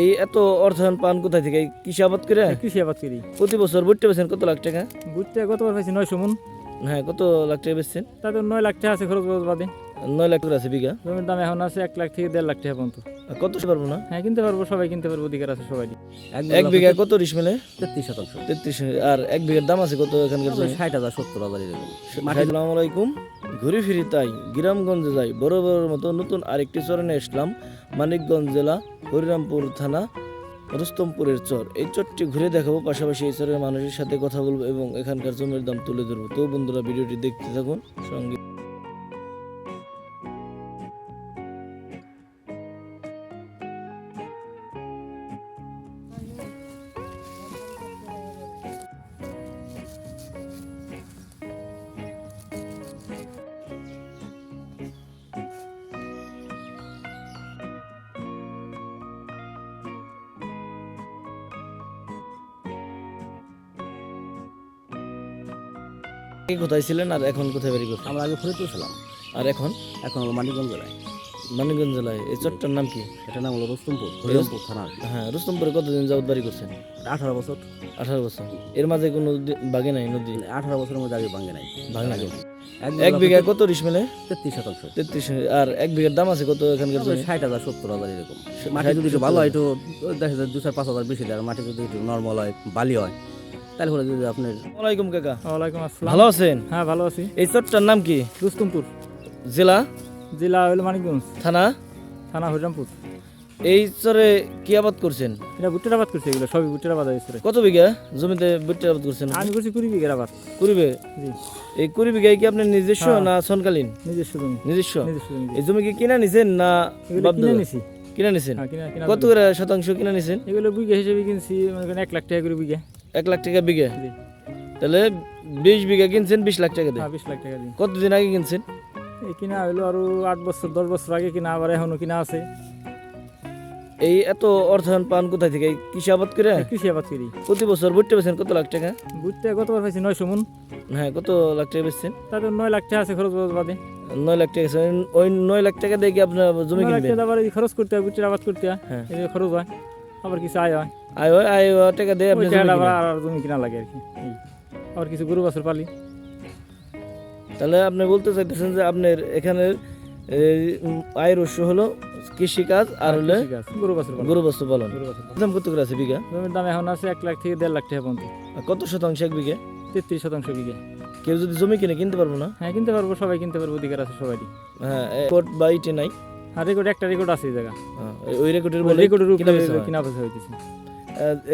এই এত অর্থায়ন পান কোথায় থেকে? কৃষি আবাদ করে? কৃষি আবাদ করি। প্রতি বছর বুঝতে পেরেছেন কত লাখ টাকা? বুঝতে গতবার পাইছি নয়শো মন। হ্যাঁ কত লাখ টাকা বেচছেন? তাদের নয় লাখ টাকা আছে খরচ খরচ বাদে। নয় লাখ করে আছে বিঘা? জমির দাম এখন আছে এক লাখ থেকে দেড় লাখ টাকা পর্যন্ত। কত পারব না? হ্যাঁ কিনতে পারব সবাই কিনতে পারব অধিকার আছে সবাই। এক বিঘা কত ডিসমেলে তেত্রিশ শতাংশ। তেত্রিশ আর এক বিঘার দাম আছে কত এখানকার ষাট হাজার সত্তর হাজার। আসসালামু আলাইকুম। ঘুরে ফিরি তাই গ্রামগঞ্জে যাই। বড় বড় মতো নতুন আরেকটি চরণে আসলাম, মানিকগঞ্জ জেলা, হরিরামপুর থানা, রুস্তমপুরের চর। এই চরটি ঘুরে দেখাবো, পাশাপাশি এই চরের মানুষের সাথে কথা বলব এবং এখানকার জমির দাম তুলে ধরবো। তো বন্ধুরা, ভিডিওটি দেখতে থাকুন, সঙ্গে কোথায় ছিলেন আর এখন কোথায় বাড়ি করছেন আমরা আগে ফরিদপুর ছিলাম। আর এখন? এখন হলো মানিকগঞ্জ জেলায়। মানিকগঞ্জ জেলায়। এই চরটার নাম কি? এটা নাম হলো রুস্তমপুর। হরিরামপুর থানা হ্যাঁ রুস্তমপুরে কতদিন যাবত বাড়ি করছেন? আঠারো বছর। আঠারো বছর। এর মাঝে কোনো বাগে নাই নদী? আঠারো বছরের মধ্যে আগে ভাঙে নাই। ভাঙে নাই। এক বিঘা কত ডিসমেলে তেত্রিশ শতাংশ। তেত্রিশ আর এক বিঘার দাম আছে কত এখানকার ষাট হাজার সত্তর হাজার এরকম। মাটি যদি একটু ভালো হয় একটু দেখা যায় দু চার পাঁচ হাজার বেশি দেয়। আর মাটি যদি একটু নর্মাল হয় বালি হয় তাহলে হলে যদি আপনার ওয়ালাইকুম কাকা। ওয়ালাইকুম আসসালাম। ভালো আছেন? হ্যাঁ ভালো আছি। এই চরটার নাম কি? রুস্তমপুর। জেলা? জেলা হইল মানিকগঞ্জ। থানা? থানা হরিরামপুর এই চরে কি আবাদ করছেন? এটা ভুট্টার আবাদ করছে এগুলো সবই ভুট্টার আবাদ হয়েছে কত বিঘা জমিতে বুট্টা আবাদ করছেন? আমি করছি কুড়ি বিঘের আবাদ। কুড়ি বিঘা? জি। এই কুড়ি বিঘায় কি আপনার নিজস্ব হ্যাঁ। না সনকালীন? নিজস্ব জমি। নিজস্ব? নিজস্ব এই জমি কি কিনা নিছেন না কিনে নিছি। কিনা নিছেন? হ্যাঁ কত করে। শতাংশ কিনা নিছেন? এগুলো বিঘা হিসেবে কিনছি মনে এক লাখ টাকা করে বিঘা। এক লাখ টাকা বিঘে। তাহলে বিশ বিঘা কিনছেন বিশ লাখ টাকা দিয়ে। হ্যাঁ বিশ লাখ টাকা দিন কতদিন আগে কিনছেন? এই কিনা হইল আরও আট বছর দশ বছর আগে কিনা আবার এখনও কিনা আছে। এই এত অর্থায়ন পান কোথায় থেকে? কৃষি আবাদ করে? কৃষি আবাদ করি। প্রতি বছর বুটতে পেয়েছেন কত লাখ টাকা? বুঝতে গতবার পাইছি নয়শো মন। হ্যাঁ কত লাখ টাকা বেচছেন? তাদের নয় লাখ টাকা আছে খরচ বাদে। নয় লাখ টাকা আছে। ওই নয় লাখ টাকা দিয়ে কি আপনার জমি নয় কিনবেন? আবার খরচ করতে হয় বুটের আবাদ করতে হয়। হ্যাঁ। খরচ হয় আবার কিছু আয় হয়। টাকা দিয়ে আপনি। আর জমি কিনা লাগে আর কি। এই। কিছু গরু বাছুর পালি। তাহলে আপনি বলতে চাইতেছেন যে আপনার আয়ের উৎস হলো কৃষিকাজ আর হলে গরু বাছুর পালন। দাম কত করে আছে বিঘা? জমির দাম এখন আছে এক লাখ থেকে দেড় লাখ টাকা পর্যন্ত। কত শতাংশ এক বিঘা? তেত্রিশ শতাংশ বিঘে। কেউ যদি জমি কিনে কিনতে পারব না? হ্যাঁ কিনতে পারব সবাই কিনতে পারব অধিকার আছে সবাই হ্যাঁ বা ইটে নাই? আর রেকর্ড একটা রেকর্ড আছে এই জায়গা হ্যাঁ, ওই- রেকর্ডের বলে রেকর্ডের কিনা বেচা হয়। হইতেছে।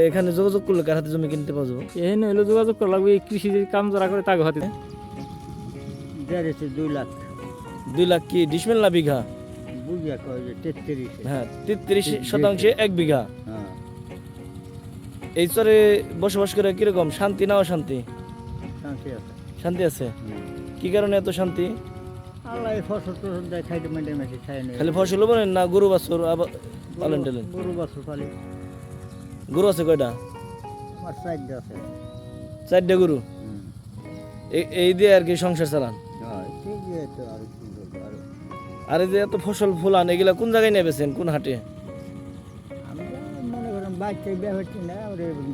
এখানে যোগাযোগ করলে কার হাতে জমি কিনতে পাওয়া যাবে? এখানে হলো যোগাযোগ করা লাগবে এই কৃষি কাম যারা করে তাকে হাতে। দুই লাখ। দুই লাখ কি? ডিসমেল না বিঘা? হ্যাঁ তেত্রিশ শতাংশে এক বিঘা। হ্যাঁ। এই চরে বসবাস করে কীরকম? শান্তি না অশান্তি? শান্তি আছে। কি কারণে এত শান্তি? খালি ফসল বলেন না গরু বাছুর আবার পালন টালেন গরু বাছুর গরু আছে কয়টা? আমার চারটে আছে। চারটে গরু? এই- দিয়ে আর কি সংসার চালান? আর এই যে এত ফসল ফুলান এগুলা কোন জায়গায় নেবেছেন কোন হাটে? বিয়ে হচ্ছে না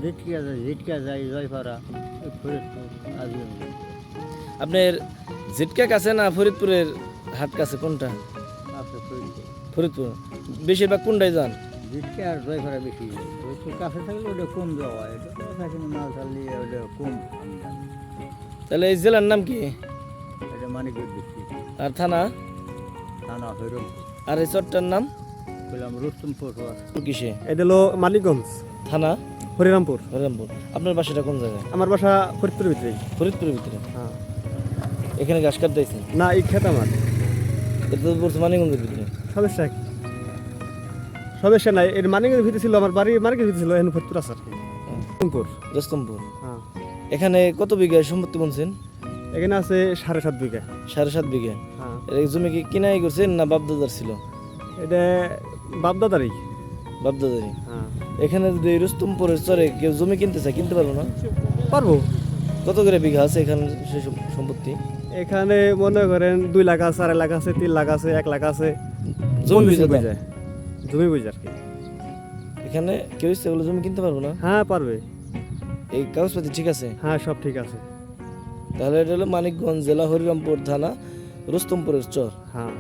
ঝিটকা ঝিটকা জয়পাড়া ফরিদপুর আপনার জিটকা কাছে না ফরিদপুরের হাট কাছে কোনটা ফরিদপুর। ফরিদপুর। বেশিরভাগ কোনটায় যান? ঝিটকা আর জয়পাড়া বেশি যায় ফরিদপুর কাছে থাকলে ওটা কম যাওয়া হয়। এটা কাছে মাল চাল নিয়ে ওটা কম তাহলে এই জেলার নাম কি? এটা মানিকগঞ্জ ডিস্ট্রিক্ট। আর থানা? থানা হইরমপুর আর এই চরটার নাম? বললাম রুস্তম পটুয়া কিসে? এটা হলো মালিকগঞ্জ থানা? হরিরামপুর। হরিরামপুর। আপনার বাসাটা কোন জায়গায়? আমার বাসা ফরিদপুরের ভিতরে। ফরিদপুরের ভিতরে? হ্যাঁ। এখানে ঘাস কাটতেছেন না এই খেত আমার। এটা তো বলছে মানিগঞ্জের ভিতরে। সমস্যা কি সমস্যা নাই। এর মানিকের ভিতরে ছিল আমার বাড়ি মার্কেটের ভিতরে ছিল এখন ফরিদপুর আছে আর কি। হ্যাঁ। এখানে কত বিঘা সম্পত্তি বলছেন এখানে আছে সাড়ে সাত বিঘা। সাড়ে সাত বিঘা? হ্যাঁ। এর জমি কি কিনাই করছেন না বাপদাদার ছিল? এটা বাপদাদারই। বাপদাদারি হ্যাঁ। এখানে যদি রুস্তমপুরের চরে কেউ জমি কিনতে চায় কিনতে পারব না? পারব। কত করে বিঘা আছে এখানে সে সম্পত্তি? এখানে মনে করেন দুই লাখ আছে আড়াই লাখ আছে তিন লাখ আছে এক লাখ আছে। জমি যায়। জমি বুঝে আর কি। এখানে কেউ ইচ্ছে করলে জমি কিনতে পারব না? হ্যাঁ পারবে। এই কাগজপাতি ঠিক আছে? হ্যাঁ সব ঠিক আছে। তাহলে এটা হলো মানিকগঞ্জ জেলা হরিরামপুর থানা রুস্তমপুরের চর। হ্যাঁ।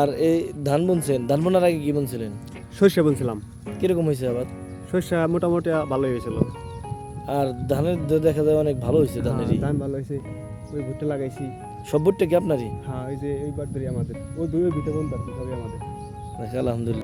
আর এই ধান বুনছেন ধান বোনার আগে কি বুনছিলেন? সর্ষে বলছিলাম কীরকম হয়েছে আবার সর্ষে মোটামুটি ভালো হয়েছিল। আর ধানের দেখা যায় অনেক ভালো হয়েছে হ্যাঁ, ধান ভালো হয়েছে। ওই ভুট্টা লাগাইছি। সব ভুট্টা কি আপনারই? হ্যাঁ ওই যে এই বাড়ি আমাদের। ওই দুই ভিটে বন্ধ সবই আমাদের। আলহামদুলিল্লাহ।